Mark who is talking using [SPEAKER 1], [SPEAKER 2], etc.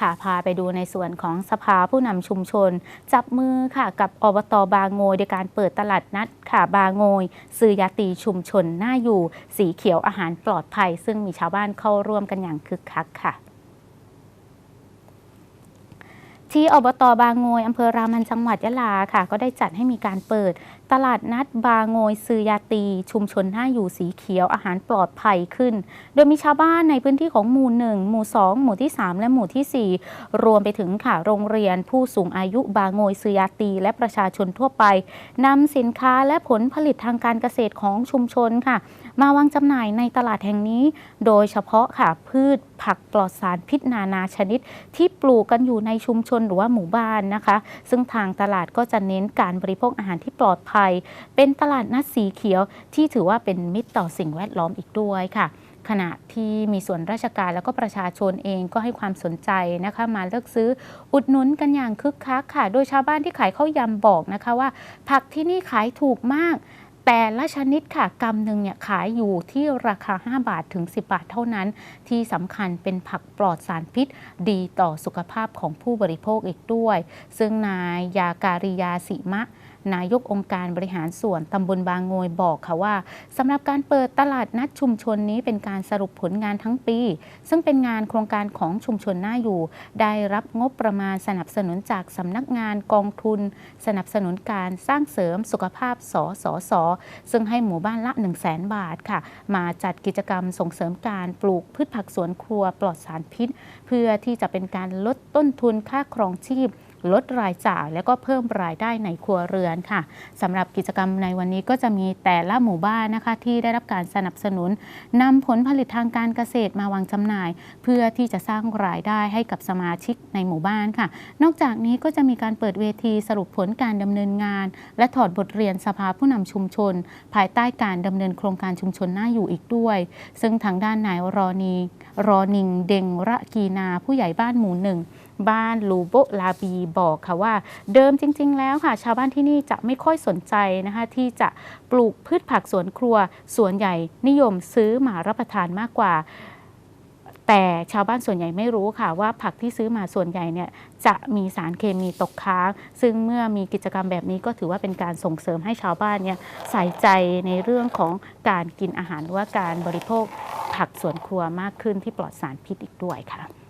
[SPEAKER 1] ค่ะพาไปดูในส่วนของสภาผู้นำชุมชน จับมือค่ะกับอบตบางโงยในการเปิดตลาดนัดค่ะบางโงยซื้อยาตีชุมชนหน้าอยู่ สีเขียวอาหารปลอดภัย ซึ่งมีชาวบ้านเข้าร่วมกันอย่างคึกคักค่ะ ที่อบตบางโงยอำเภอรามันจังหวัดยะลาค่ะ ก็ได้จัดให้มีการเปิด ตลาดนัดบางโงยซือยาตี ชุมชนหน่าอยู่สีเขียวอาหารปลอดภัยขึ้น โดยมีชาวบ้านในพื้นที่ของหมู่ 1 หมู่ 2 หมู่ที่ 3 และหมู่ทีสี่ 4 รวมไปถึงค่ะโรงเรียนผู้สูงอายุบางโงยซือยาตี และประชาชนทั่วไปนำสินค้าและผลผลิตทางการเกษตรของชุมชนค่ะ มาวางจำหน่ายในตลาดแห่งนี้ โดยเฉพาะค่ะพืชผักปลอดสารพิษนานาชนิด ที่ปลูกกันอยู่ในชุมชนหรือว่าหมู่บ้านนะคะ ซึ่งทางตลาดก็จะเน้นการบริโภคอาหารที่ปลอดภัย เป็นตลาดนัดสีเขียวที่ถือว่าเป็นมิตรต่อสิ่งแวดล้อมอีกด้วยค่ะขณะที่มีส่วนราชการแล้วก็ประชาชนเองก็ให้ความสนใจนะคะ มาเลือกซื้ออุดหนุนกันอย่างคึกคักค่ะ โดยชาวบ้านที่ขายข้าวยำบอกนะคะว่า ผักที่นี่ขายถูกมาก แต่ละชนิดค่ะกำหนึ่งเนี่ยขายอยู่ที่ราคา 5 บาทถึง 10 บาทเท่านั้น ที่สำคัญเป็นผักปลอดสารพิษ ดีต่อสุขภาพของผู้บริโภคอีกด้วย ซึ่งนายยาการิยาสิมะ นายกองค์การบริหารส่วนตำบลบางโงยบอกค่ะว่าสำหรับการเปิดตลาดนัดชุมชนนี้เป็นการสรุปผลงานทั้งปี ซึ่งเป็นงานโครงการของชุมชนหน่าอยู่ ได้รับงบประมาณสนับสนุนจากสำนักงานกองทุน สนับสนุนการสร้างเสริมสุขภาพสสสซึ่งให้หมู่บ้านละ1 0 0 0 0แบาทค่ะ มาจัดกิจกรรมส่งเสริมการปลูกพืชผักสวนครัวปลอดสารพิษ เพื่อที่จะเป็นการลดต้นทุนค่าครองชีพ ลดรายจ่ายและก็เพิ่มรายได้ในครัวเรือนค่ะสำหรับกิจกรรมในวันนี้ก็จะมีแต่ละหมู่บ้านนะคะ ที่ได้รับการสนับสนุนนำผลผลิตทางการเกษตรมาวางจำหน่าย เพื่อที่จะสร้างรายได้ให้กับสมาชิกในหมู่บ้านค่ะ นอกจากนี้ก็จะมีการเปิดเวทีสรุปผลการดำเนินงาน และถอดบทเรียนสภาผู้นำชุมชน ภายใต้การดำเนินโครงการชุมชนน่าอยู่อีกด้วย ซึ่งทางด้านนายรอนีรอนิงเดงระกีนาผู้ใหญ่บ้านหมู่หนึ่ง บ้านลูโบลาบีบอกค่ะว่า เดิมจริง ๆ แล้วค่ะ ชาวบ้านที่นี่จะไม่ค่อยสนใจนะคะที่จะปลูกพืชผักสวนครัวส่วนใหญ่นิยมซื้อมารับประทานมากกว่าแต่ชาวบ้านส่วนใหญ่ไม่รู้ค่ะว่าผักที่ซื้อมาส่วนใหญ่เนี่ยจะมีสารเคมีตกค้าง ซึ่งเมื่อมีกิจกรรมแบบนี้ก็ถือว่าเป็นการส่งเสริมให้ชาวบ้านเนี่ยใส่ใจในเรื่องของการกินอาหารหรือว่าการบริโภคผักสวนครัวมากขึ้นที่ปลอดสารพิษอีกด้วยค่ะ